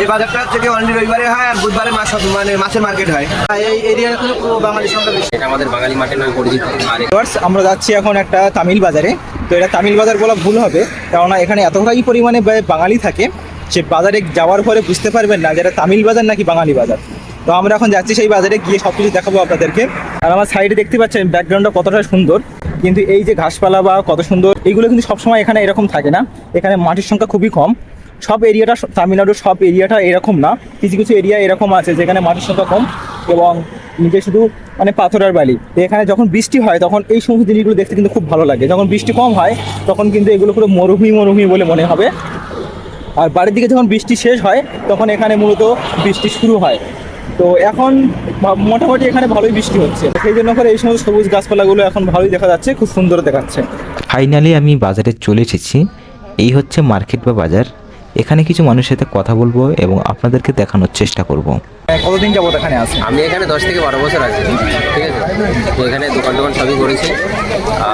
এই বাজারটা থেকে অনলি রবিবারে হয় আর বুধবারে মাছ মানে মাছের মার্কেট হয়। এই এরিয়ার পুরো বাঙালি সংখ্যা বেশি। এটা আমাদের বাঙালি মার্কেট নামে পরিচিত আর আমরা যাচ্ছি এখন একটা তামিল বাজারে। তো এটা তামিল বাজার বলা ভুল হবে কেননা এখানে এতটাই পরিমাণে বাঙালি থাকে সে বাজারে যাওয়ার পরে বুঝতে পারবেন না যে এটা তামিল বাজার নাকি বাঙালি বাজার। তো আমরা এখন যাচ্ছি সেই বাজারে গিয়ে সব কিছু দেখাবো আপনাদেরকে। আর আমার সাইডে দেখতে পাচ্ছেন ব্যাকগ্রাউন্ডটা কতটা সুন্দর। কিন্তু এই যে ঘাসপালা বা কত সুন্দর এইগুলো কিন্তু সবসময় এখানে এরকম থাকে না। এখানে মাটির সংখ্যা খুবই কম। সব এরিয়াটা তামিলনাড়ুর সব এরিয়াটা এরকম না। কিছু কিছু এরিয়া এরকম আছে যেখানে মাটির সংখ্যা কম এবং নিচে শুধু মানে পাথর আর বালি এখানে যখন বৃষ্টি হয় তখন এই সমস্ত জিনিসগুলো দেখতে কিন্তু খুব ভালো লাগে। যখন বৃষ্টি কম হয় তখন কিন্তু এগুলো পুরো মরুভূমি মরুভূমি বলে মনে হবে। আর বাড়ির দিকে যখন বৃষ্টি শেষ হয় তখন এখানে মূলত বৃষ্টি শুরু হয়। তো এখন মোটামুটি এখানে ভালোই বৃষ্টি হচ্ছে। সেই জন্য করে এই সমস্ত সবুজ গাছপালাগুলো এখন ভালোই দেখা যাচ্ছে, খুব সুন্দর দেখাচ্ছে। ফাইনালি আমি বাজারে চলে এসেছি। এই হচ্ছে মার্কেট বা বাজার। এখানে কিছু মানুষের সাথে কথা বলব এবং আপনাদেরকে দেখানোর চেষ্টা করব। কতদিন যাবত এখানে আছে আমি এখানে দশ থেকে বারো বছর আছি ঠিক আছে? তো এখানে দোকান টোকান সবই করেছি।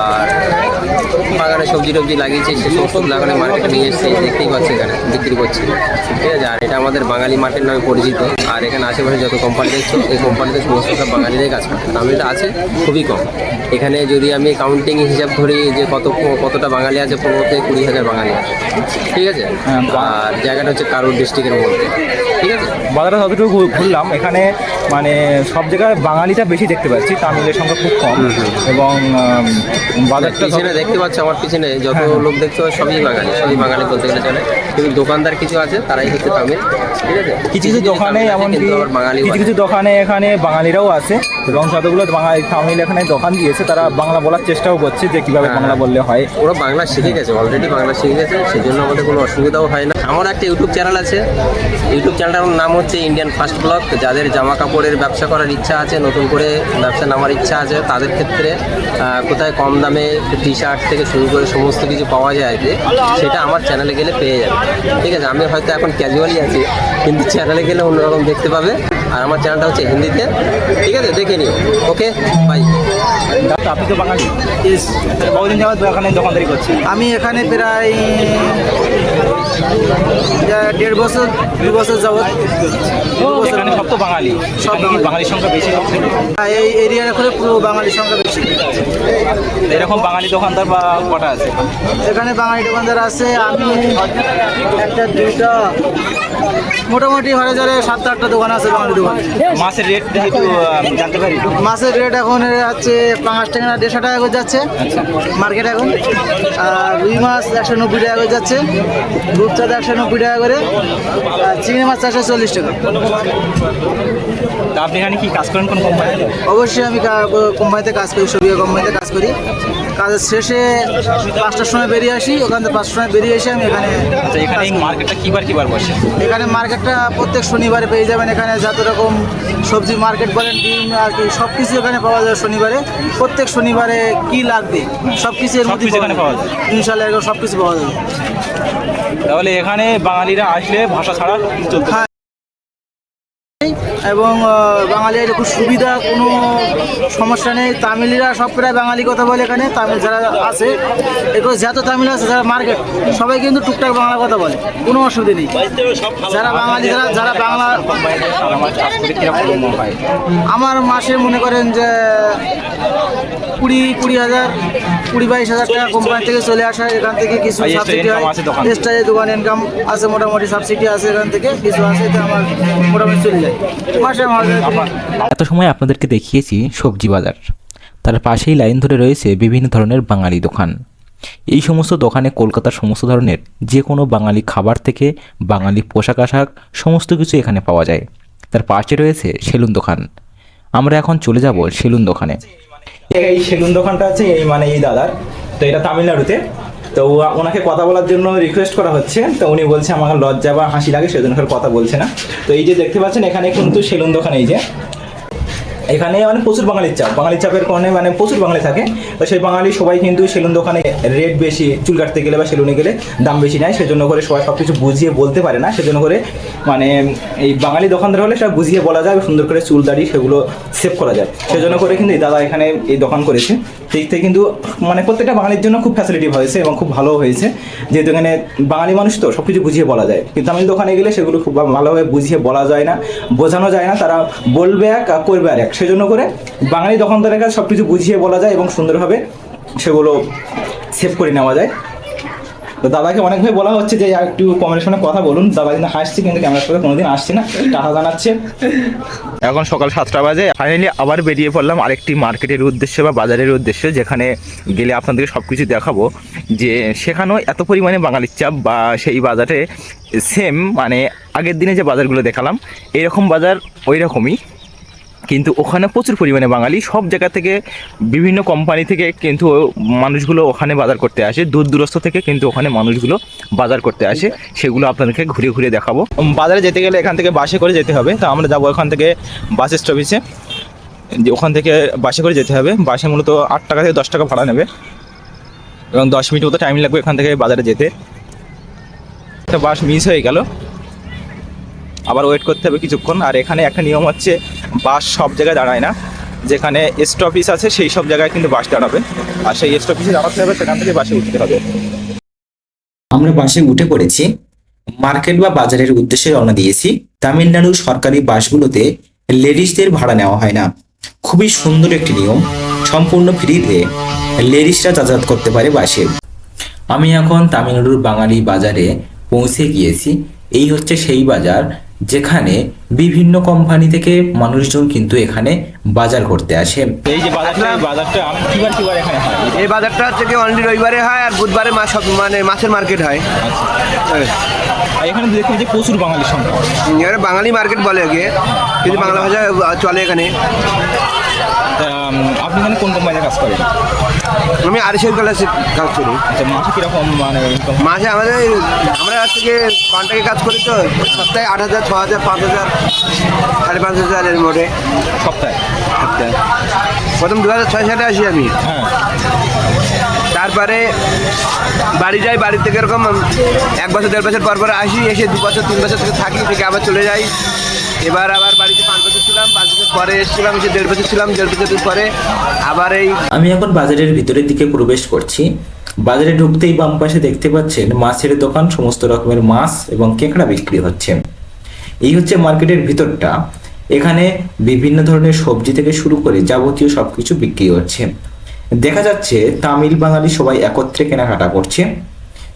আর বাগানে সবজি টবজি লাগিয়েছি সে সমস্ত লাগানে মার্কেটে নিয়ে এসেছি দেখতেই পাচ্ছি এখানে বিক্রি করছি। ঠিক আছে? আর এটা আমাদের বাঙালি মার্কেট নামে পরিচিত। আর এখানে আশেপাশে যত কোম্পানি দেখছ এই কোম্পানিতে সমস্ত সব বাঙালিরাই কাজ করে। তামিলটা আছে খুবই কম। এখানে যদি আমি কাউন্টিং হিসাব ধরি যে কত কতটা বাঙালি আছে পনেরো থেকে কুড়ি হাজার বাঙালি আছে। ঠিক আছে? হ্যাঁ, আর জায়গাটা হচ্ছে কারুর ডিস্ট্রিক্টের মধ্যে। ঠিক আছে? বাজারে যতটুকু ঘুরলাম এখানে মানে সব জায়গায় বাঙালিটা বেশি দেখতে পাচ্ছি তামিলের সংখ্যা খুব কম। এবং বাজারটা পিছনে দেখতে পাচ্ছি আমার পিছনে যত হ্যাঁ, লোক দেখতে পাচ্ছি সবই বাঙালি সবই বাঙালি বলতে গেলে চলে। কিন্তু দোকানদার কিছু আছে তারাই হচ্ছে তামিল। ঠিক আছে? কিছু কিছু দোকানে এমনকি কিন্তু কিছু কিছু দোকানে এখানে বাঙালিরাও আছে এবং যতগুলো বাঙালি তামিল এখানে দোকান দিয়েছে তারা বাংলা বলার চেষ্টাও করছে যে কীভাবে হ্যাঁ। বাংলা বললে হয়। ওরা বাংলা শিখে গেছে অলরেডি বাংলা শিখে গেছে সেই জন্য আমাদের কোনো অসুবিধাও হয় না। আমার একটা ইউটিউব চ্যানেল আছে ইউটিউব চ্যানেলটার নাম হচ্ছে ইন্ডিয়ান ফার্স্ট ব্লগ যাদের জামা কাপড়ের ব্যবসা করার ইচ্ছা আছে নতুন করে ব্যবসা নামার ইচ্ছা আছে তাদের ক্ষেত্রে কোথায় কম দামে টি শার্ট থেকে শুরু করে সমস্ত কিছু পাওয়া যায় যে সেটা আমার চ্যানেলে গেলে পেয়ে যাবে। ঠিক আছে আমি হয়তো এখন ক্যাজুয়ালি আছি কিন্তু চ্যানেলে গেলে অন্যরকম দেখতে পাবে। আর আমার চ্যানেলটা হচ্ছে হিন্দিতে। ঠিক আছে দেখে নিও। ওকে বাই আপনি তো বাঙালি কতদিন যাওয়ার এখানে দোকানদারি করছেন আমি এখানে প্রায় দেড় বছর দু বছর যাবত এখানে সব তো বাঙালি। সব বাঙালির সংখ্যা বেশি? এই এরিয়ার এখন পুরো বাঙালি সংখ্যা বেশি। এরকম বাঙালি দোকানদার বা কটা আছে? এখানে বাঙালি দোকানদার আছে আমি একটা দুইটা। মোটামুটি হরে যারে সাতটা আটটা দোকান আছে বাঙালি দোকান। মাছের রেট একটু জানতে পারি। মাছের রেট এখন হচ্ছে পাঁচ টাকা দেড়শো টাকা করে যাচ্ছে। মার্কেট এখন। আর রুই মাছ একশো নব্বই টাকা করে যাচ্ছে। রূপচাঁদ একশো নব্বই টাকা করে। আর চিংড়ি মাছ চারশো চল্লিশ টাকা। তা আপনি এখানে কি কাজ করেন কোন কোম্পানিতে অবশ্যই আমি কোম্পানিতে কাজ করি সবিয়া কোম্পানিতে কাজ করি। কাজের শেষে পাঁচটার সময় বেরিয়ে আসি ওখান থেকে পাঁচটার সময় বেরিয়ে এসে আমি এখানে আচ্ছা এখানে এই মার্কেটটা কিবার কিবার বসে এখানে মার্কেটটা প্রত্যেক শনিবারে পেয়ে যাবেন এখানে যত রকম সবজি মার্কেট বলেন ডিম আর কি সব কিছু এখানে পাওয়া যায় শনিবারে প্রত্যেক শনিবারে কি লাগবে সব কিছু এর মধ্যে এখানে পাওয়া যায়। ইনশাল্লাহ সব কিছু পাওয়া যাবে তাহলে এখানে বাঙালিরা আসলে ভাষা ছাড়া চলতে হ্যাঁ। এবং বাঙালির খুব সুবিধা কোনো সমস্যা নেই। তামিলিরা সব প্রায় বাঙালি কথা বলে এখানে তামিল যারা আছে এগুলো যত তামিল আছে যারা মার্কেট সবাই কিন্তু টুকটাক বাংলা কথা বলে কোনো অসুবিধা নেই। যারা বাঙালি যারা যারা বাংলা আমার মাসে মনে করেন যে কুড়ি কুড়ি হাজার কুড়ি বাইশ হাজার টাকা কোম্পানি থেকে চলে আসা এখান থেকে কিছু সাবসিডি হয়। দোকান। এক্সট্রা দোকান ইনকাম আছে মোটামুটি সাবসিডি আছে এখান থেকে কিছু আছে আমার মোটামুটি চলে যায়। এত সময় আপনাদেরকে দেখিয়েছি সবজি বাজার। তার পাশেই লাইন ধরে রয়েছে বিভিন্ন ধরনের বাঙালি দোকান। এই সমস্ত দোকানে কলকাতার সমস্ত ধরনের যে কোনো বাঙালি খাবার থেকে বাঙালি পোশাক আশাক সমস্ত কিছু এখানে পাওয়া যায়। তার পাশে রয়েছে সেলুন দোকান। আমরা এখন চলে যাব সেলুন দোকানে। এই সেলুন দোকানটা আছে এই মানে এই দাদার। তো এটা তামিলনাড়ুতে। তো ওনাকে কথা বলার জন্য রিকোয়েস্ট করা হচ্ছে। তো উনি বলছে আমাকে লজ্জা বা হাসি লাগে, সেজন্য কথা বলছে না। তো এই যে দেখতে পাচ্ছেন, এখানে কিন্তু সেলুন দোকান এই যে। এখানে মানে প্রচুর বাঙালির চাপ। বাঙালির চাপের কারণে মানে প্রচুর বাঙালি থাকে। তো সেই বাঙালি সবাই কিন্তু সেলুন দোকানে রেট বেশি, চুল কাটতে গেলে বা সেলুনে গেলে দাম বেশি নেয়। সেজন্য করে সবাই সব কিছু বুঝিয়ে বলতে পারে না। সেজন্য করে মানে এই বাঙালি দোকানদার হলে সেটা বুঝিয়ে বলা যায়, সুন্দর করে চুল দাড়ি সেগুলো সেভ করা যায়। সেজন্য করে কিন্তু এই দাদা এখানে এই দোকান করেছে। সেই থেকে কিন্তু মানে প্রত্যেকটা বাঙালির জন্য খুব ফ্যাসিলিটি হয়েছে এবং খুব ভালো হয়েছে। যেহেতু এখানে বাঙালি মানুষ তো সব কিছু বুঝিয়ে বলা যায়। কিন্তু আমি দোকানে গেলে সেগুলো খুব ভালোভাবে বুঝিয়ে বলা যায় না, বোঝানো যায় না, তারা বলবে এক আর করবে আর এক। সেজন্য করে বাঙালি দোকানদারের কাছে সব কিছু বুঝিয়ে বলা যায় এবং সুন্দরভাবে সেগুলো সেভ করে নেওয়া যায়। তো দাদাকে অনেকভাবে বলা হচ্ছে যে একটু কমের সঙ্গে কথা বলুন। দাদা কিন্তু হাসছে, কিন্তু ক্যামেরার সাথে কোনোদিন আসছে না। টাকা জানাচ্ছে। এখন সকাল সাতটা বাজে। ফাইনালি আবার বেরিয়ে পড়লাম আরেকটি মার্কেটের উদ্দেশ্যে বা বাজারের উদ্দেশ্যে, যেখানে গেলে আপনাদেরকে সব কিছু দেখাবো। যে সেখানেও এত পরিমাণে বাঙালির চাপ বা সেই বাজারে সেম মানে আগের দিনে যে বাজারগুলো দেখালাম, এরকম বাজার ওই রকমই কিন্তু ওখানে প্রচুর পরিমাণে বাঙালি। সব জায়গা থেকে, বিভিন্ন কোম্পানি থেকে কিন্তু মানুষগুলো ওখানে বাজার করতে আসে। দূর দূরস্থ থেকে কিন্তু ওখানে মানুষগুলো বাজার করতে আসে। সেগুলো আপনাদেরকে ঘুরে ঘুরে দেখাবো। বাজারে যেতে গেলে এখান থেকে বাসে করে যেতে হবে। তো আমরা যাব এখান থেকে বাস স্টপেজে। যে ওখান থেকে বাসে করে যেতে হবে। বাসে মূলত আট টাকা থেকে দশ টাকা ভাড়া নেবে। এবং দশ মিনিট মতো টাইম লাগবে এখান থেকে বাজারে যেতে। একটা বাস মিস হয়ে গেল। আবার ওয়েট করতে হবে কিছুক্ষণ। আর এখানে একটা নিয়ম হচ্ছে বাস সব জায়গায় দাঁড়ায় না। যেখানে স্টপিস আছে, সেই সব জায়গায় কিন্তু বাস দাঁড়াবে। আর সেই স্টপিসে দাঁড়াতে হবে সেখান থেকে বাসে উঠতে হবে। আমরা বাসে উঠে পড়েছি। মার্কেট বা বাজারের উদ্দেশ্যে রওনা দিয়েছি। তামিলনাড়ুর সরকারি বাসগুলোতে লেডিসদের ভাড়া নেওয়া হয় না। খুবই সুন্দর একটি নিয়ম। সম্পূর্ণ ফ্রিতে লেডিসরা যাতায়াত করতে পারে বাসে। আমি এখন তামিলনাড়ুর বাঙালি বাজারে পৌঁছে গিয়েছি। এই হচ্ছে সেই বাজার যেখানে বিভিন্ন কোম্পানি থেকে মানুষজন কিন্তু এখানে বাজার করতে আসে। এই যে বাজারটা এই বাজারটা কিবার কিবার এখানে হয়? এই বাজারটা হচ্ছে কি অনলি রবিবারে হয় আর বুধবারে মাছ সব মানে মাছের মার্কেট হয়। এখানে দেখুন যে প্রচুর বাঙালি সংখ্যা এখানে বাঙালি মার্কেট বলে আগে। কিন্তু বাংলা ভাষা চলে এখানে। আপনি এখানে কোন কোম্পানিতে কাজ করেন? আমি আড়াইশের কলেজে কাজ করি। আচ্ছা মাসে কীরকম মানে? মাঝে আমাদের আমরা হচ্ছে কি কন্ট্রাক্টে কাজ করি তো সপ্তাহে আট হাজার ছ হাজার পাঁচ হাজার সাড়ে পাঁচ হাজার এর মোটে সপ্তাহে? সপ্তাহে প্রথম দু হাজার ছয় সালে আসি আমি। হ্যাঁ। তারপরে বাড়ি যাই বাড়ি থেকে এরকম এক বছর দেড় বছর পর পর আসি এসে দু বছর তিন বছর থেকে থাকি থেকে আবার চলে যাই। এবার আবার বাড়িতে পাঁচ বছর ছিলাম পাঁচ বছর পরে এসেছিলাম এসে দেড় বছর ছিলাম, দেড় বছর পরে আবার এই আমি এখন বাজারের ভিতরের দিকে প্রবেশ করছি। বাজারে ঢুকতেই বাম পাশে দেখতে পাচ্ছেন মাছের দোকান, সমস্ত রকমের মাছ এবং কেঁকড়া বিক্রি হচ্ছে। এই হচ্ছে মার্কেটের ভিতরটা। এখানে বিভিন্ন ধরনের সবজি থেকে শুরু করে যাবতীয় সবকিছু বিক্রি হচ্ছে। দেখা যাচ্ছে তামিল বাঙালি সবাই একত্রে কেনাকাটা করছে।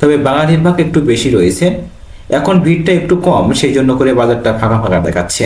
তবে বাঙালির ভাগ একটু বেশি রয়েছে। এখন ভিড়টা একটু কম, সেই জন্য করে বাজারটা ফাঁকা ফাঁকা দেখাচ্ছে।